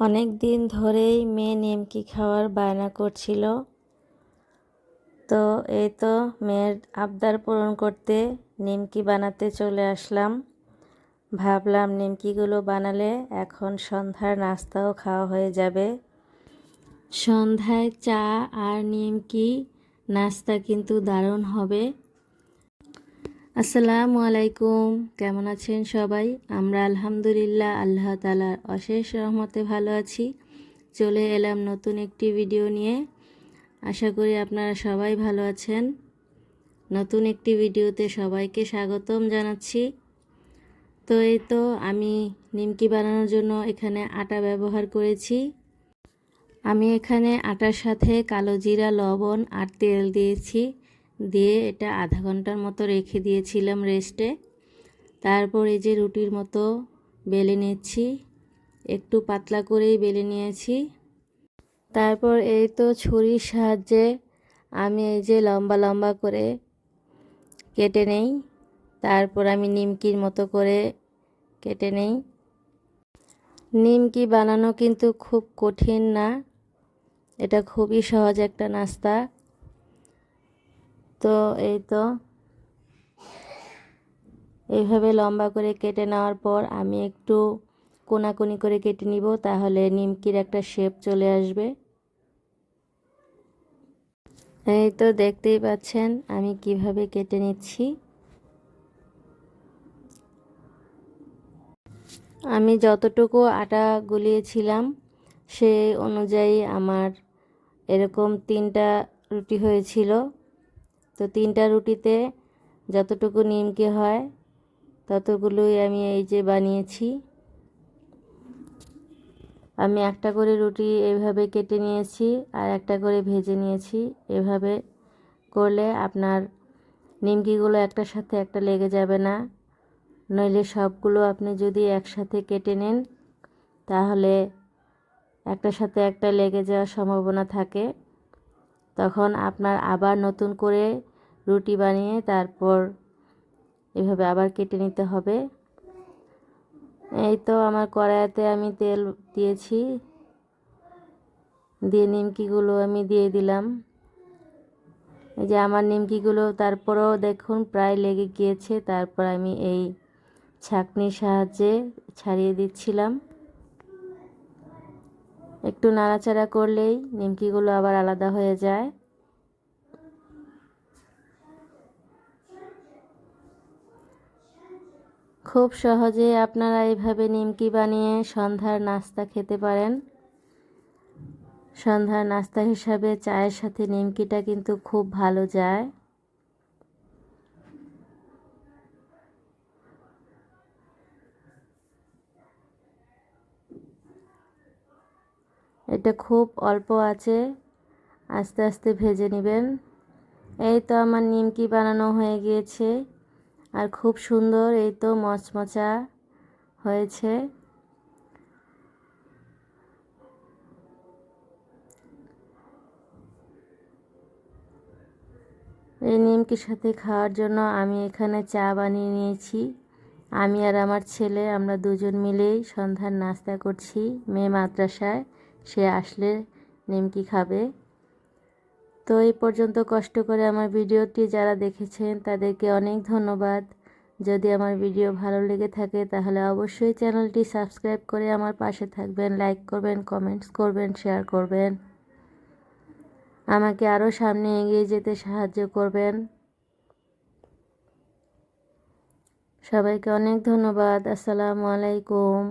অনেক দিন ধরেই মেয়ে নিমকি খাওয়ার বায়না করছিল। তো এই তো মেয়ের আবদার পূরণ করতে নিমকি বানাতে চলে আসলাম। ভাবলাম নিমকিগুলো বানালে এখন সন্ধ্যার নাস্তাও খাওয়া হয়ে যাবে। সন্ধ্যায় চা আর নিমকি, নাস্তা কিন্তু দারুণ হবে। আসসালামু আলাইকুম। কেমন আছেন সবাই? আমরা আলহামদুলিল্লাহ আল্লাহ তালার অশেষ রহমতে ভালো আছি। চলে এলাম নতুন একটি ভিডিও নিয়ে। আশা করি আপনারা সবাই ভালো আছেন। নতুন একটি ভিডিওতে সবাইকে স্বাগতম জানাচ্ছি। তো এই তো আমি নিমকি বানানোর জন্য এখানে আটা ব্যবহার করেছি। আমি এখানে আটার সাথে কালো জিরা, লবণ আর তেল দিয়েছি। দিয়ে এটা আধা ঘণ্টার মতো রেখে দিয়েছিলাম রেস্টে। তারপর এই যে রুটির মতো বেলে নিচ্ছি, একটু পাতলা করেই বেলে নিয়েছি। তারপর এই তো ছুরির সাহায্যে আমি এই যে লম্বা লম্বা করে কেটে নেই, তারপর আমি নিমকির মতো করে কেটে নেই। নিমকি বানানো কিন্তু খুব কঠিন না, এটা খুবই সহজ একটা নাস্তা। তো এই তো। এইভাবে লম্বা করে কেটে নেওয়ার পর আমি একটু কোনাকুনি করে কেটে নিব, তাহলে নিমকির একটা শেপ চলে আসবে। এই তো দেখতেই পাচ্ছেন আমি কীভাবে কেটে নিচ্ছি। আমি যতটুকু আটা গুলিয়েছিলাম, সেই অনুযায়ী আমার এরকম তিনটা রুটি হয়েছিল। তো তিনটা রুটিতে যতটুকু নিমকি হয় ততগুলোই আমি এই যে বানিয়েছি। আমি একটা করে রুটি এভাবে কেটে নিয়েছি আর একটা করে ভেজে নিয়েছি। এভাবে করলে আপনার নিমকিগুলো একটার সাথে একটা লেগে যাবে না। নইলে সবগুলো আপনি যদি একসাথে কেটে নেন, তাহলে একটার সাথে একটা লেগে যাওয়ার সম্ভাবনা থাকে। তখন আপনার আবার নতুন করে রুটি বানিয়ে তারপর এভাবে আবার কেটে নিতে হবে। এই তো আমার কড়াইতে আমি তেল দিয়েছি। দিয়ে নিমকিগুলো আমি দিয়ে দিলাম। এই যে আমার নিমকিগুলো, তারপরেও দেখুন প্রায় লেগে গিয়েছে। তারপর আমি এই ছাকনির সাহায্যে ছাড়িয়ে দিচ্ছিলাম। একটু নাড়াচাড়া করলেই নিমকিগুলো আবার আলাদা হয়ে যায়। খুব সহজে আপনারা এইভাবে নিমকি বানিয়ে সন্ধ্যার নাস্তা খেতে পারেন। সন্ধ্যার নাস্তা হিসাবে চায়ের সাথে নিমকিটা কিন্তু খুব ভালো যায়। এটা খুব অল্প আছে, আস্তে আস্তে ভেজে নেবেন। এই তো আমার নিমকি বানানো হয়ে গিয়েছে। আর খুব সুন্দর এই তো মচমচা হয়েছে। এই নিমকির সাথে খাওয়ার জন্য আমি এখানে চা বানিয়ে নিয়েছি। আমি আর আমার ছেলে, আমরা দুজন মিলেই সন্ধ্যার নাস্তা করছি মেয়ে মাদ্রাসায়। সে আসলে নিমকি খাবে। তো এই পর্যন্ত কষ্ট করে আমার ভিডিওটি যারা দেখেছেন, তাদেরকে অনেক ধন্যবাদ। যদি আমার ভিডিও ভালো লেগে থাকে, তাহলে অবশ্যই চ্যানেলটি সাবস্ক্রাইব করে আমার পাশে থাকবেন, লাইক করবেন, কমেন্টস করবেন, শেয়ার করবেন। আমাকে আরও সামনে এগিয়ে যেতে সাহায্য করবেন। সবাইকে অনেক ধন্যবাদ। আসসালামু আলাইকুম।